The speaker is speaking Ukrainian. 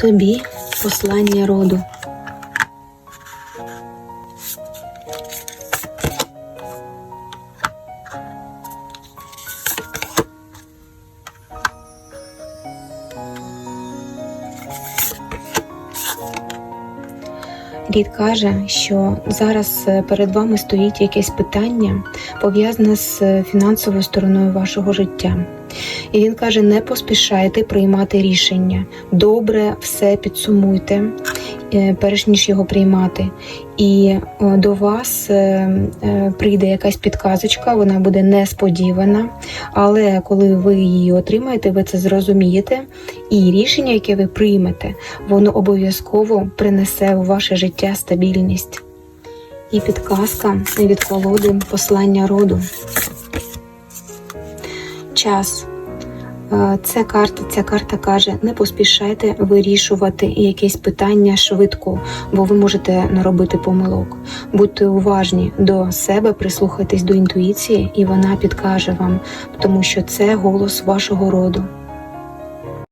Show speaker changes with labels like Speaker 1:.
Speaker 1: Тобі послання роду. Рід каже, що зараз е, перед вами стоїть якесь питання, пов'язане з е, фінансовою стороною вашого життя. І він каже: не поспішайте приймати рішення. Добре все підсумуйте, е, перш ніж його приймати. І до вас прийде якась підказочка, вона буде несподівана. Але коли ви її отримаєте, ви це зрозумієте, і рішення, яке ви приймете, воно обов'язково принесе у ваше життя стабільність. І підказка від колоди послання роду. Час. Це карта, ця карта каже: не поспішайте вирішувати якесь питання швидко, бо ви можете наробити помилок. Будьте уважні до себе, прислухайтесь до інтуїції, і вона підкаже вам, тому що це голос вашого роду.